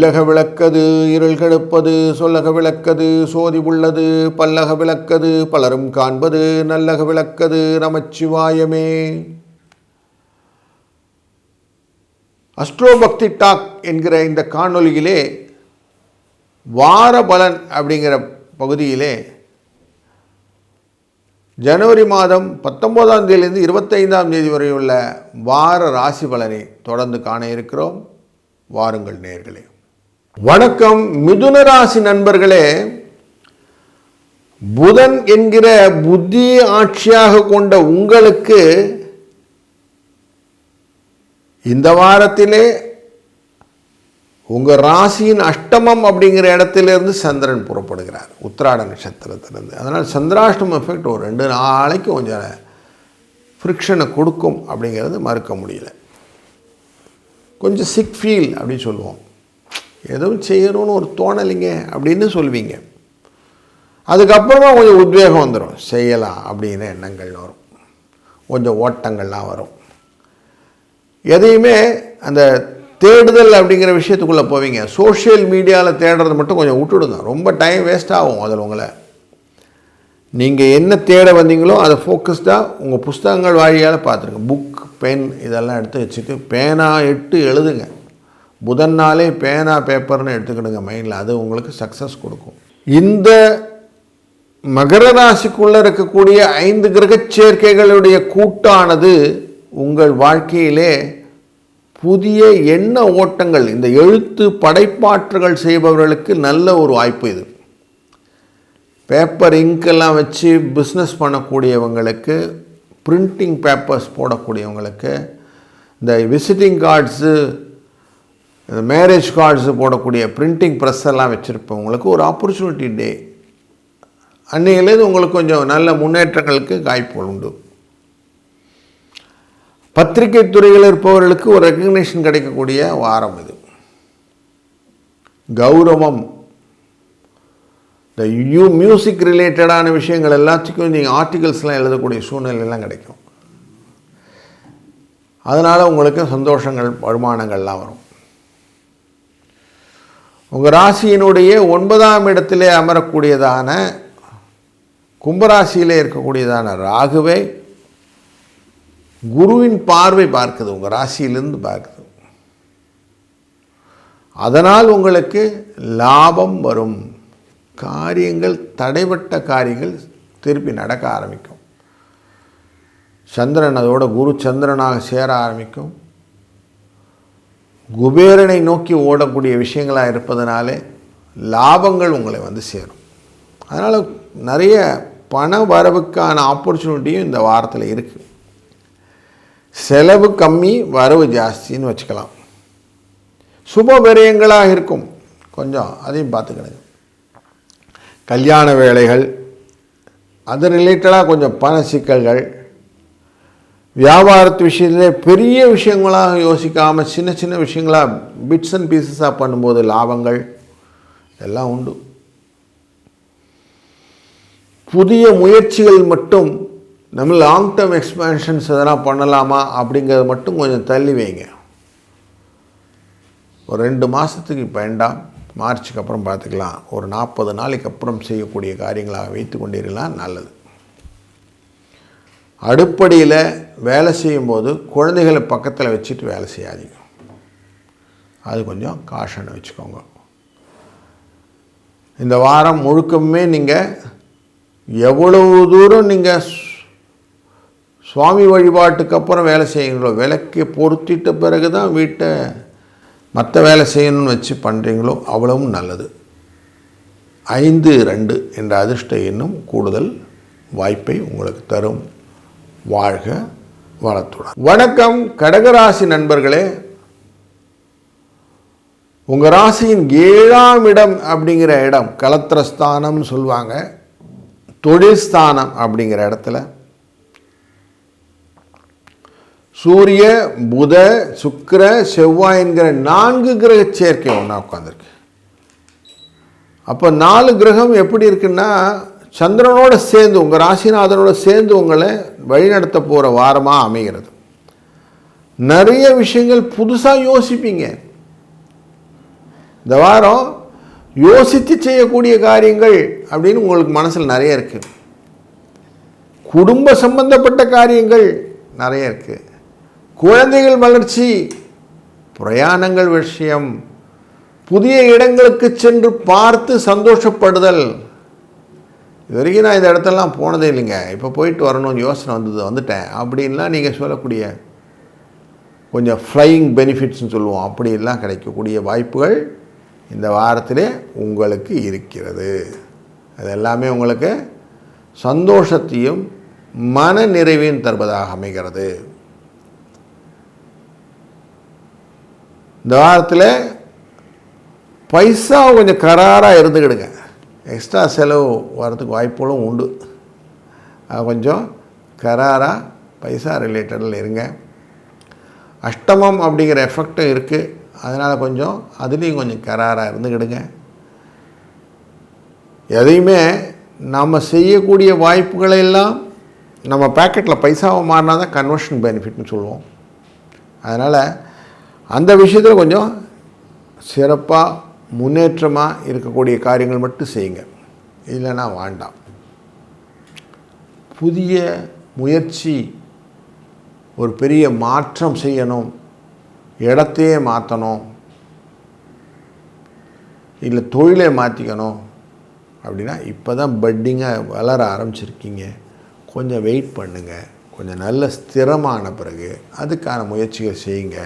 இல்லக விளக்கது இருள் கெடுப்பது சொல்லக விளக்கது சோதி உள்ளது பல்லக விளக்கது பலரும் காண்பது நல்லக விளக்கது நமச்சிவாயமே. அஸ்ட்ரோ பக்தி டாக் என்கிற இந்த காணொலியிலே வார பலன் அப்படிங்கிற பகுதியிலே ஜனவரி மாதம் பத்தொம்போதாம் தேதியிலிருந்து இருபத்தைந்தாம் தேதி வரை உள்ள வார ராசி பலனை தொடர்ந்து காண இருக்கிறோம். வாருங்கள் நேர்களே. வணக்கம் மிதுன ராசி நண்பர்களே. புதன் என்கிற புத்தி ஆட்சியாக கொண்ட உங்களுக்கு இந்த வாரத்திலே உங்கள் ராசியின் அஷ்டமம் அப்படிங்கிற இடத்திலிருந்து சந்திரன் புறப்படுகிறார். உத்திராட நட்சத்திரத்திலிருந்து அதனால் சந்திராஷ்டமம் எஃபெக்ட் ஒரு ரெண்டு நாளைக்கு கொஞ்சம் ஃப்ரிக்ஷனை கொடுக்கும் அப்படிங்கிறது மறுக்க முடியல. கொஞ்சம் சிக் ஃபீல் அப்படின்னு சொல்லுவோம். எதுவும் செய்யணும்னு ஒரு தோணலைங்க அப்படின்னு சொல்லுவீங்க அதுக்கப்புறமா கொஞ்சம் உத்வேகம் வந்துடும் செய்யலாம் அப்படின்னு எண்ணங்கள் வரும். கொஞ்சம் ஓட்டங்கள்லாம் வரும். எதையுமே அந்த தேடுதல் அப்படிங்கிற விஷயத்துக்குள்ளே போவீங்க. சோஷியல் மீடியாவில் தேடுறது மட்டும் கொஞ்சம் விட்டுடுங்க. ரொம்ப டைம் வேஸ்ட் ஆகும் அதில் உங்களை. நீங்கள் என்ன தேட வந்தீங்களோ அதை ஃபோக்கஸ்டாக உங்கள் புஸ்தகங்கள் வாழியால் பார்த்துருங்க. புக் பென் இதெல்லாம் எடுத்து வச்சுட்டு பேனா எட்டு எழுதுங்க. புதன் நாளே பேனா பேப்பர்னு எடுத்துக்கிடுங்க மைண்டில். அது உங்களுக்கு சக்ஸஸ் கொடுக்கும். இந்த மகர ராசிக்குள்ளே இருக்கக்கூடிய ஐந்து கிரகச்சேர்க்கைகளுடைய கூட்டானது உங்கள் வாழ்க்கையிலே புதிய எண்ண ஓட்டங்கள் இந்த எழுத்து படைப்பாற்றல்கள் செய்பவர்களுக்கு நல்ல ஒரு வாய்ப்பு இது. பேப்பர் இங்கெல்லாம் வச்சு பிஸ்னஸ் பண்ணக்கூடியவங்களுக்கு பிரிண்டிங் பேப்பர்ஸ் போடக்கூடியவங்களுக்கு இந்த விசிட்டிங் கார்ட்ஸு இந்த மேரேஜ் கார்ட்ஸ் போடக்கூடிய பிரிண்டிங் ப்ரெஸ் எல்லாம் வச்சுருப்பவங்களுக்கு ஒரு ஆப்பர்ச்சுனிட்டி டே அன்னையிலேருந்து உங்களுக்கு கொஞ்சம் நல்ல முன்னேற்றங்களுக்கு வாய்ப்பு உண்டு. பத்திரிகை துறையில் இருப்பவர்களுக்கு ஒரு ரெக்கக்னேஷன் கிடைக்கக்கூடிய வாரம் இது. கௌரவம். இந்த யூ மியூசிக் ரிலேட்டடான விஷயங்கள் எல்லாத்துக்கும் நீங்கள் ஆர்டிகல்ஸ்லாம் எழுதக்கூடிய சூழ்நிலையெல்லாம் கிடைக்கும். அதனால் உங்களுக்கு சந்தோஷங்கள் வருமானங்கள்லாம் வரும். உங்கள் ராசியினுடைய ஒன்பதாம் இடத்திலே அமரக்கூடியதான கும்பராசியிலே இருக்கக்கூடியதான ராகுவே குருவின் பார்வை பார்க்குது உங்கள் ராசியிலிருந்து பார்க்குது. அதனால் உங்களுக்கு லாபம் வரும். காரியங்கள் தடைபட்ட காரியங்கள் திருப்பி நடக்க ஆரம்பிக்கும். சந்திரன் அதோட குரு சந்திரனாக சேர ஆரம்பிக்கும். குபேரனை நோக்கி ஓடக்கூடிய விஷயங்களாக இருப்பதனாலே லாபங்கள் உங்களை வந்து சேரும். அதனால் நிறைய பண வரவுக்கான ஆப்பர்ச்சுனிட்டியும் இந்த வாரத்தில் இருக்குது செலவு கம்மி வரவு ஜாஸ்தின்னு வச்சுக்கலாம். சுப விரயங்களாக இருக்கும். கொஞ்சம் அதையும் பார்த்துக்கிடுங்க கல்யாண வேலைகள் அது ரிலேட்டடாக கொஞ்சம் பண சிக்கல்கள் வியாபாரத்து விஷயத்திலே பெரிய விஷயங்களாக யோசிக்காமல் சின்ன சின்ன விஷயங்களாக பிட்ஸ் அண்ட் பீசஸாக பண்ணும்போது லாபங்கள் எல்லாம் உண்டு. புதிய முயற்சிகள் மட்டும் நம்ம லாங் டேர்ம் எக்ஸ்பேன்ஷன்ஸ் எதனால் பண்ணலாமா அப்படிங்கிறத மட்டும் கொஞ்சம் தள்ளி வைங்க. ஒரு ரெண்டு மாதத்துக்கு இப்போ வேண்டாம். மார்ச்சுக்கு அப்புறம் பார்த்துக்கலாம். ஒரு நாற்பது நாளைக்கு அப்புறம் செய்யக்கூடிய காரியங்களாக வைத்து கொண்டிருக்கலாம் நல்லது. அடுப்படியில் வேலை செய்யும்போது குழந்தைகளை பக்கத்தில் வச்சுட்டு வேலை செய்யாதீங்க. அது கொஞ்சம் காஷனை வச்சுக்கோங்க. இந்த வாரம் முழுக்கமே நீங்கள் எவ்வளவு தூரம் நீங்கள் சுவாமி வழிபாட்டுக்கு அப்புறம் வேலை செய்யுங்களோ விளக்கை பொருத்திட்ட பிறகு தான் வீட்டை மற்ற வேலை செய்யணும்னு வச்சு பண்ணுறீங்களோ அவ்வளவும் நல்லது. ஐந்து ரெண்டு என்ற அதிர்ஷ்ட எண்ணும் கூடுதல் வாய்ப்பை உங்களுக்கு தரும். வாழ்க வளத்துடன் வணக்கம் கடகராசி நண்பர்களே. உங்கள் ராசியின் ஏழாம் இடம் அப்படிங்கிற இடம் கலத்திரஸ்தானம் சொல்லுவாங்க. தொழில்ஸ்தானம் அப்படிங்கிற இடத்துல. சூரிய புத சுக்கிர செவ்வாய் என்கிற நான்கு கிரக சேர்க்கை ஒன்றா உட்காந்துருக்கு அப்போ நாலு கிரகம் எப்படி இருக்குன்னா சந்திரனோட சேர்ந்து உங்கள் ராசிநாதனோட சேர்ந்து உங்களை வழிநடத்த போகிற வாரமாக அமைகிறது. நிறைய விஷயங்கள் புதுசாக யோசிப்பீங்க. இந்த வாரம் யோசித்து செய்யக்கூடிய காரியங்கள் அப்படின்னு உங்களுக்கு மனசில் நிறைய இருக்குது குடும்ப சம்பந்தப்பட்ட காரியங்கள் நிறைய இருக்குது குழந்தைகள் வளர்ச்சி பிரயாணங்கள் விஷயம் புதிய இடங்களுக்கு சென்று பார்த்து சந்தோஷப்படுதல். இது வரைக்கும் நான் இந்த இடத்தெல்லாம் போனதே இல்லைங்க. இப்போ போயிட்டு வரணும்னு யோசனை வந்தது வந்துட்டேன். அப்படின்லாம் நீங்கள் சொல்லக்கூடிய கொஞ்சம் ஃப்ளையிங் பெனிஃபிட்ஸ்னு சொல்லுவோம். அப்படிலாம் கிடைக்கக்கூடிய வாய்ப்புகள் இந்த வாரத்திலே உங்களுக்கு இருக்கிறது. அது எல்லாமே உங்களுக்கு சந்தோஷத்தையும் மன நிறைவையும் தருவதாக அமைகிறது. இந்த வாரத்தில் பைசா கொஞ்சம் கராராக இருந்துக்கிடுங்க. எக்ஸ்ட்ரா செலவு வரதுக்கு வாய்ப்புகளும் உண்டு. அது கொஞ்சம் கராராக பைசா ரிலேட்டடில் இருங்க. அஷ்டமம் அப்படிங்கிற எஃபெக்டும் இருக்குது அதனால் கொஞ்சம் அதுலேயும் கொஞ்சம் கராராக இருந்துக்கிடுங்க எதையுமே நம்ம செய்யக்கூடிய வாய்ப்புகளை எல்லாம் நம்ம பேக்கெட்டில் பைசாவை மாறினா தான் கன்வர்ஷன் பெனிஃபிட்னு சொல்லுவோம். அதனால் அந்த விஷயத்தில் கொஞ்சம் சிறப்பாக முன்னேற்றமாக இருக்கக்கூடிய காரியங்கள் மட்டும் செய்யுங்க. இல்லைன்னா வேண்டாம். புதிய முயற்சி ஒரு பெரிய மாற்றம் செய்யணும். இடத்தையே மாற்றணும் இல்லை தொழிலை மாற்றிக்கணும் அப்படின்னா இப்போ தான் பட்டிங்காக வளர ஆரம்பிச்சிருக்கீங்க. கொஞ்சம் வெயிட் பண்ணுங்கள் கொஞ்சம் நல்ல ஸ்திரமான பிறகு அதுக்கான முயற்சிகள் செய்யுங்க.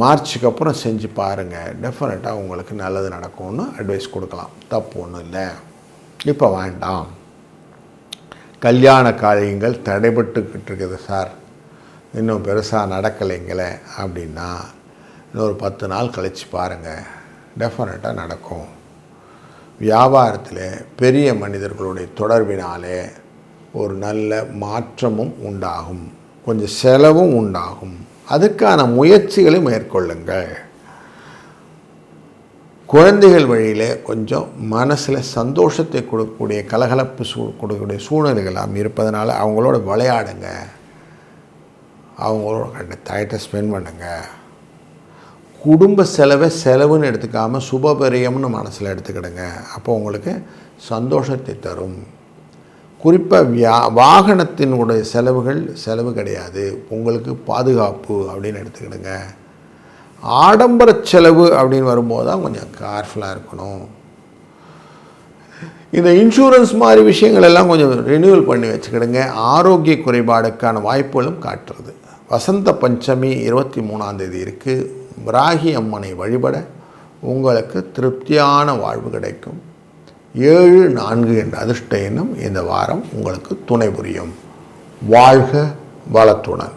மார்ச்சுக்கு அப்புறம் செஞ்சு பாருங்கள் டெஃபினட்டாக உங்களுக்கு நல்லது நடக்கும்னு அட்வைஸ் கொடுக்கலாம். தப்பு ஒன்றும் இல்லை. இப்போ வேண்டாம். கல்யாண காரியங்கள் தடைபட்டுக்கிட்டு இருக்குது சார். இன்னும் பெருசாக நடக்கலைங்களே அப்படின்னா இன்னொரு பத்து நாள் கழித்து பாருங்கள் டெஃபினட்டாக நடக்கும். வியாபாரத்தில் பெரிய மனிதர்களுடைய தொடர்பினாலே ஒரு நல்ல மாற்றமும் உண்டாகும். கொஞ்சம் செலவும் உண்டாகும். அதுக்கான முயற்சிகளை மேற்கொள்ளுங்கள். குழந்தைகள் வழியில் கொஞ்சம் மனசில் சந்தோஷத்தை கொடுக்கக்கூடிய கலகலப்பு சூ கொடுக்கக்கூடிய சூழ்நிலைகளாம் இருப்பதனால அவங்களோட விளையாடுங்க. அவங்களோட கண்ட டயத்தை ஸ்பெண்ட் பண்ணுங்க. குடும்ப செலவை செலவுன்னு எடுத்துக்காமல் சுபபரியம்னு மனசில் எடுத்துக்கிடுங்க. அப்போ உங்களுக்கு சந்தோஷத்தை தரும். குறிப்பாக வியா வாகனத்தினுடைய செலவுகள் செலவு கிடையாது. உங்களுக்கு பாதுகாப்பு அப்படின்னு எடுத்துக்கிடுங்க. ஆடம்பர செலவு அப்படின்னு வரும்போது தான் கொஞ்சம் கேர்ஃபுல்லாக இருக்கணும். இந்த இன்சூரன்ஸ் மாதிரி விஷயங்கள் எல்லாம் கொஞ்சம் ரினியூவல் பண்ணி வச்சுக்கிடுங்க. ஆரோக்கிய குறைபாடுக்கான வாய்ப்புகளும் காட்டுறது. வசந்த பஞ்சமி இருபத்தி மூணாந்தேதி இருக்குது ராகி அம்மனை வழிபட உங்களுக்கு திருப்தியான வாழ்வு கிடைக்கும். ஏழு நான்கு என்ற அதிர்ஷ்ட எண்ணம் இந்த வாரம் உங்களுக்கு துணை புரியும். வாழ்க வளத்துடன்.